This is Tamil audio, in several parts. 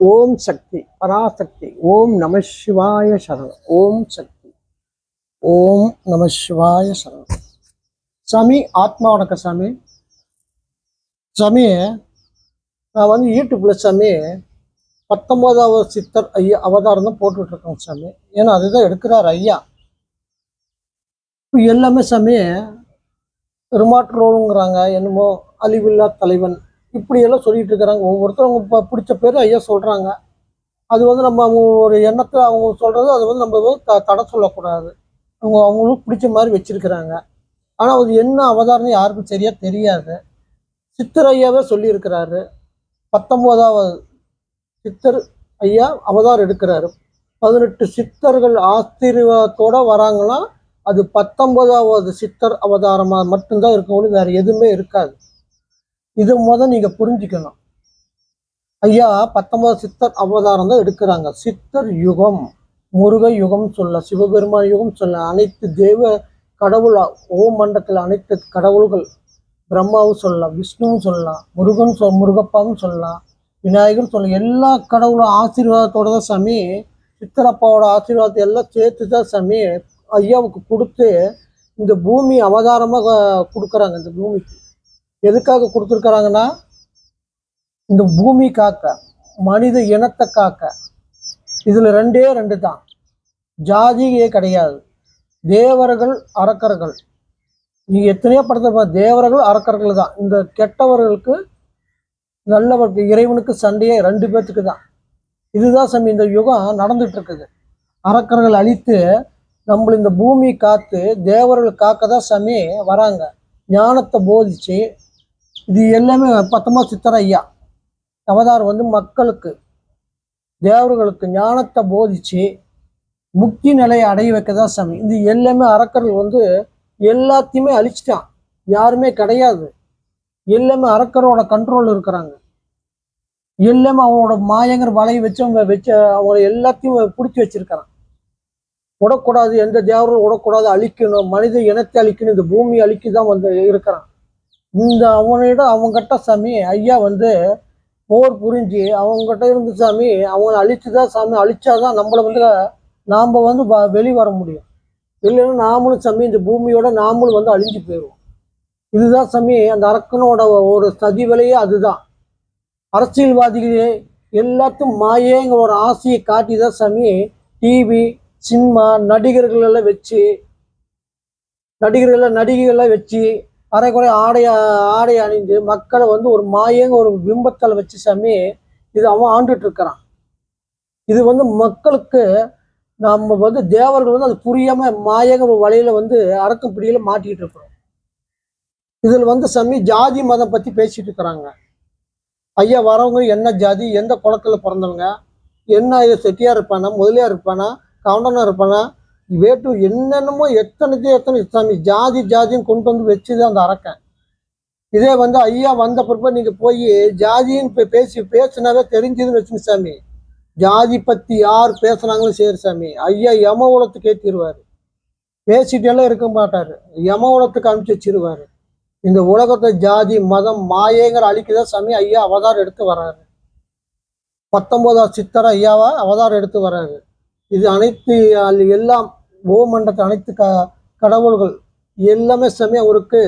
ஓம் சக்தி பராசக்தி. ஓம் நம சிவாய சரணம். ஓம் சக்தி. ஓம் நம சிவாய சரணம். சாமி ஆத்மா வணக்கம் சாமி. சாமி நான் வந்து யூடியூப்பில் சாமி பத்தொன்பதாவது சித்தர் ஐயா அவதாரம் தான் போட்டுட்டு சாமி. ஏன்னா அதுதான் எடுக்கிறார் ஐயா. எல்லாமே சாமி ரிமாட் ரோடுங்கிறாங்க என்னமோ அழிவில்லா தலைவன் இப்படியெல்லாம் சொல்லிட்டு இருக்கிறாங்க. ஒவ்வொருத்தரும் அவங்க பிடிச்ச பேர் ஐயா சொல்கிறாங்க அது வந்து நம்ம அவங்க ஒரு எண்ணத்தில் அவங்க சொல்கிறது அது வந்து நம்ம வந்து த- தடை சொல்லக்கூடாது. அவங்க அவங்களுக்கு பிடிச்ச மாதிரி வச்சுருக்கிறாங்க. ஆனால் அது என்ன அவதாரணம் யாருக்கும் சரியாக தெரியாது. சித்தர் ஐயாவே சொல்லியிருக்கிறாரு. பத்தொம்போதாவது சித்தர் ஐயா அவதாரம் எடுக்கிறாரு. பதினெட்டு சித்தர்கள் ஆசீர்வாதத்தோட வராங்கன்னா அது பத்தொன்பதாவது சித்தர் அவதாரமாக மட்டும்தான் இருக்கவங்களும் வேறு எதுவுமே இருக்காது. இது முத நீங்க புரிஞ்சுக்கணும். ஐயா பத்தொன்பது சித்தர் அவதாரம் தான் எடுக்கிறாங்க. சித்தர் யுகம் முருக யுகம் சொல்ல சிவபெருமான் யுகம் சொல்ல அனைத்து தேவ கடவுள் ஓம் மண்டத்தில் அனைத்து கடவுள்கள் பிரம்மாவும் சொல்லலாம் விஷ்ணுவும் சொல்லலாம் முருகன் சொல் முருகப்பாவும் சொல்லலாம் விநாயகர் சொல்லலாம் எல்லா கடவுளும் ஆசீர்வாதத்தோட தான் சாமி சித்தரப்பாவோட ஆசீர்வாதத்தை எல்லாம் சேர்த்து தான் சாமி ஐயாவுக்கு கொடுத்து இந்த பூமி அவதாரமாக கொடுக்குறாங்க இந்த பூமிக்கு. எதுக்காக கொடுத்துருக்குறாங்கன்னா இந்த பூமி காக்க மனித இனத்தை காக்க. இதுல ரெண்டே ரெண்டு தான். ஜாதியே கிடையாது. தேவர்கள் அரக்கர்கள். நீங்கள் எத்தனையோ படத்தை தேவர்கள் அரக்கர்கள் தான். இந்த கெட்டவர்களுக்கு நல்லவருக்கு இறைவனுக்கு சண்டையே ரெண்டு பேர்த்துக்கு தான். இதுதான் சமி இந்த யுகம் நடந்துட்டு இருக்குது அரக்கர்கள் அழித்து நம்மள இந்த பூமி காத்து தேவர்கள் காக்க தான் சமி வராங்க. ஞானத்தை போதிச்சு இது எல்லாமே பத்தமா சித்தர் ஐயா வந்து மக்களுக்கு தேவர்களுக்கு ஞானத்தை போதிச்சு முக்தி நிலையை அடைய வைக்க தான் சாமி. இது எல்லாமே அரக்கர்கள் வந்து எல்லாத்தையுமே அழிச்சிட்டான். யாருமே கிடையாது. எல்லாமே அரக்கரோட கண்ட்ரோல் இருக்கிறாங்க. எல்லாமே அவனோட மாயங்கிற வலையை வச்சு அவங்க வச்சு அவங்கள எல்லாத்தையும் பிடிச்சி வச்சிருக்கிறான். விடக்கூடாது எந்த தேவரும் விடக்கூடாது அழிக்கணும். மனித இனத்தை அழிக்கணும். இந்த பூமி அழிக்க தான் வந்து இருக்கிறான். இந்த அவனிடம் அவங்ககிட்ட சாமி ஐயா வந்து போர் புரிஞ்சு அவங்ககிட்ட இருந்து சாமி அவங்கள அழிச்சுதான் சாமி அழிச்சாதான் நம்மள வந்து நாம் வந்து வ- வர முடியும். இல்லைன்னா நாமளும் சாமி இந்த பூமியோட நாமளும் வந்து அழிஞ்சு போயிடுவோம். இதுதான் சாமி அந்த அரக்கனோட ஒரு சதி விலையே அதுதான். அரசியல்வாதிகளே எல்லாத்தையும் மாயேங்கிற ஒரு ஆசையை காட்டி தான் சாமி டிவி சினிமா நடிகர்கள் எல்லாம் வச்சு நடிகர்கள் நடிகைகள்லாம் வச்சு அரைக்குறை ஆடை ஆடை அணிந்து மக்களை வந்து ஒரு மாயங்க ஒரு பிம்பத்தில் வச்சு சாமி இது அவன் ஆண்டுட்டு இருக்கிறான் இது வந்து மக்களுக்கு நம்ம வந்து தேவர்கள் வந்து அது புரியாம மாயங்க ஒரு வலையில வந்து அரக்கம் பிடியில மாட்டிக்கிட்டு இருக்கிறோம் இதில் வந்து சாமி ஜாதி மதம் பத்தி பேசிட்டு இருக்கிறாங்க ஐயா வரவங்க என்ன ஜாதி எந்த குளத்துல பிறந்தவங்க என்ன இது செட்டியார் இருப்பானா முதலியார் இருப்பானா கவுண்டனா இருப்பானா வேட்டு என்னென்னமோ எத்தனைக்கு எத்தனை சாமி ஜாதி ஜாதின்னு கொண்டு வந்து வச்சுது அந்த அரக்கன். இதே வந்து ஐயா வந்த பிறப்ப நீங்கள் போய் ஜாதின்னு பே- பேசி பேசினாவே தெரிஞ்சதுன்னு வச்சுங்க சாமி. ஜாதி பற்றி யார் பேசுனாங்களும் சரி சாமி. ஐயா யம உலத்துக்கு ஏற்றிடுவார் பேசிட்டெல்லாம் இருக்க மாட்டார். யம உலத்துக்கு அனுப்பிச்சு வச்சிருவாரு. இந்த உலகத்தை ஜாதி மதம் மாயேங்கிற அழிக்கதான் சாமி ஐயா அவதாரம் எடுத்து வர்றாரு. பத்தொன்பதாம் சித்தர் ஐயாவா அவதாரம் எடுத்து வர்றாரு. இது அனைத்து எல்லாம் ஓமண்டத்தை அனைத்து க கடவுள்கள் எல்லாமே சாமி அவருக்கு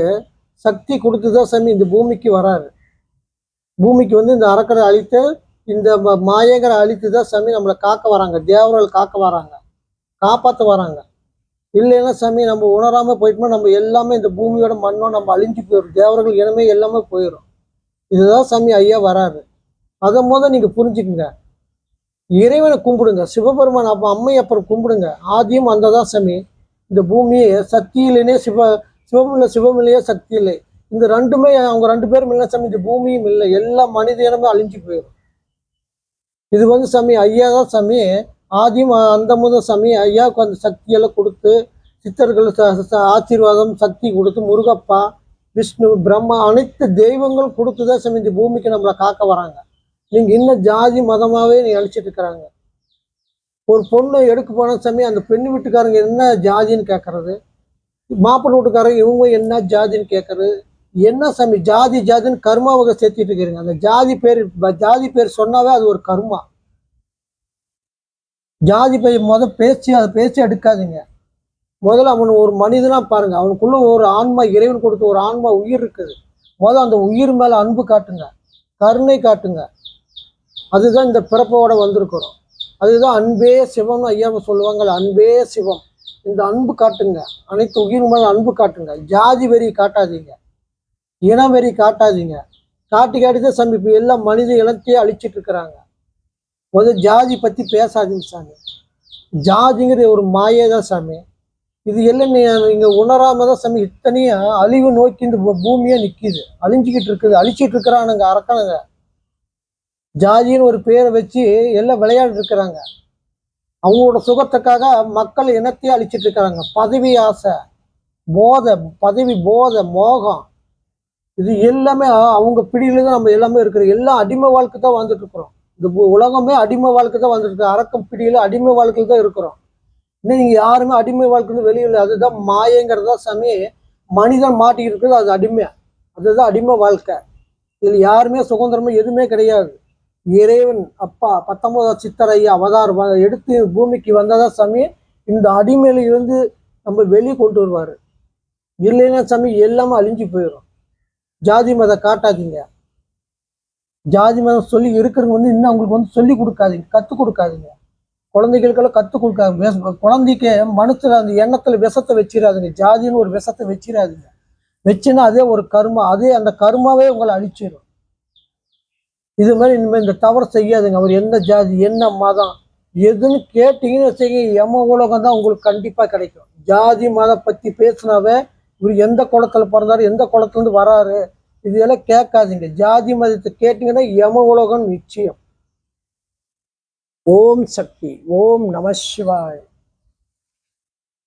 சக்தி கொடுத்து தான் சாமி இந்த பூமிக்கு வராரு. பூமிக்கு வந்து இந்த அறக்கடை அழித்து இந்த மாயங்கரை அழித்து தான் சாமி நம்மளை காக்க வராங்க. தேவர்கள் காக்க வராங்க. காப்பாற்ற வராங்க. இல்லைன்னா சாமி நம்ம உணராமல் போயிட்டோம்னா நம்ம எல்லாமே இந்த பூமியோட மண்ணோ நம்ம அழிஞ்சு போயிடும் தேவர்கள் இனமே எல்லாமே போயிடும் இதுதான் சாமி ஐயா வராரு. அதை முத நீங்கள் புரிஞ்சுக்குங்க. இறைவனை கும்பிடுங்க சிவபெருமான் அப்போ அம்மை அப்புறம் கும்பிடுங்க. ஆதியும் அந்த தான் சாமி. இந்த பூமியே சக்தி இல்லைனே சிவ சிவம் இல்லை சிவம் இல்லையே சக்தி இல்லை இந்த ரெண்டுமே அவங்க ரெண்டு பேரும் இல்லை சாமி. இந்த பூமியும் இல்லை. எல்லா மனித அழிஞ்சு போயிடும். இது வந்து சாமி ஐயா தான் சாமி. ஆதியும் அந்த முதல் சாமி. ஐயாவுக்கு அந்த சக்தியெல்லாம் கொடுத்து சித்தர்கள் ச- ஆசீர்வாதம் சக்தி கொடுத்து முருகப்பா விஷ்ணு பிரம்மா அனைத்து தெய்வங்களும் கொடுத்து தான் சாமி இந்த பூமிக்கு நம்மளை காக்க வராங்க. நீங்க இன்னும் ஜாதி மதமாவே நீ அழிச்சிட்டு இருக்கிறாங்க ஒரு பொண்ணு எடுக்க போன சாமி அந்த பெண் வீட்டுக்காரங்க என்ன ஜாதின்னு கேட்கறது மாப்பிள்ளை வீட்டுக்காரங்க இவங்க என்ன ஜாதின்னு கேட்கறது என்ன சாமி ஜாதி ஜாதின்னு கர்மாவகை சேர்த்திட்டு இருக்கிறீங்க. அந்த ஜாதி பேர் ஜாதி பேர் சொன்னாவே அது ஒரு கர்மா. ஜாதி பை முத பேச்சு அதை பேச்சு எடுக்காதீங்க. முதல்ல அவன் ஒரு மனிதனா பாருங்க. அவனுக்குள்ள ஒரு ஆன்மா இறைவன் கொடுத்த ஒரு ஆன்மா உயிர் இருக்குது. முதல்ல அந்த உயிர் மேல அன்பு காட்டுங்க. கருணை காட்டுங்க. அதுதான் இந்த பிறப்போட வந்திருக்கிறோம். அதுதான் அன்பே சிவம் ஐயாவை சொல்லுவாங்கள்ல அன்பே சிவம். இந்த அன்பு காட்டுங்க. அனைத்து உயிர் மேல அன்பு காட்டுங்க. ஜாதி வெறி காட்டாதீங்க. இனம் வெறி காட்டாதீங்க. காட்டி காட்டி தான் சாமி இப்போ எல்லாம் மனித இனத்தையே அழிச்சிட்டு இருக்கிறாங்க. முதல் ஜாதி பற்றி பேசாதீங்க சாமி. ஜாதிங்கிறது ஒரு மாயே தான் சாமி. இது எல்லாம் இங்கே உணராமல் உணராம தான் சாமி இத்தனையும் அழிவு நோக்கி இந்த பூமியாக பூமியே அழிஞ்சிக்கிட்டு இருக்குது. அழிச்சிட்டு இருக்கிறானுங்க அரக்கனுங்க. ஜாதின்னு ஒரு பேரை வச்சு எல்லாம் விளையாடிட்டு இருக்கிறாங்க. அவங்களோட சுகத்துக்காக மக்கள் இனத்தையே அழிச்சிட்டு இருக்கிறாங்க. பதவி ஆசை போதை பதவி போதை மோகம் இது எல்லாமே அவங்க பிடியில தான் நம்ம எல்லாமே இருக்கிறோம் எல்லாம் அடிமை வாழ்க்கை தான் வந்துட்டு இருக்கிறோம். இந்த உலகமே அடிமை வாழ்க்கை தான் வந்துட்டு இருக்கு. அரக்கம் பிடியில அடிமை வாழ்க்கையில் தான் இருக்கிறோம். இன்னும் நீங்க யாருமே அடிமை வாழ்க்கையில வெளியில் அதுதான் மாயங்கிறதா சாமி மனிதன் மாட்டிக்கிட்டு இருக்குது அது அடிமை. அதுதான் அடிமை வாழ்க்கை. இதில் யாருமே சுதந்திரமே எதுவுமே கிடையாது. இறைவன் அப்பா பத்தொன்பதாம் சித்தர் ஐயா அவதார் எடுத்து பூமிக்கு வந்ததா சாமி இந்த அடிமையில இருந்து நம்ம வெளியே கொண்டு வருவாரு. இல்லைன்னா சாமி எல்லாமே அழிஞ்சு போயிடும் ஜாதி மதம் காட்டாதீங்க. ஜாதி மதம் சொல்லி இருக்கிறவங்க வந்து இன்னும் அவங்களுக்கு வந்து சொல்லி கொடுக்காதீங்க கற்றுக் கொடுக்காதீங்க. குழந்தைகளுக்கெல்லாம் கற்றுக் கொடுக்காது விஷ- குழந்தைக்கு அந்த எண்ணத்துல விஷத்தை வச்சிடாதீங்க ஜாதின்னு ஒரு விஷத்தை வச்சிடாதீங்க வச்சுன்னா அதே ஒரு கர்மா அதே அந்த கர்மாவே உங்களை அழிச்சிடும் இது மாதிரி இனிமேல் இந்த தவறு செய்யாதுங்க. அவர் எந்த ஜாதி என்ன மதம் எதுன்னு கேட்டீங்கன்னு வச்சுங்க எம உலகம் தான் உங்களுக்கு கண்டிப்பாக கிடைக்கும். ஜாதி மதம் பத்தி பேசினாவே இவர் எந்த குளத்துல பிறந்தாரு எந்த குளத்துல இருந்து வராரு இதெல்லாம் கேட்காதீங்க. ஜாதி மதத்தை கேட்டீங்கன்னா யம உலகம் நிச்சயம். ஓம் சக்தி ஓம் நம சிவாய்.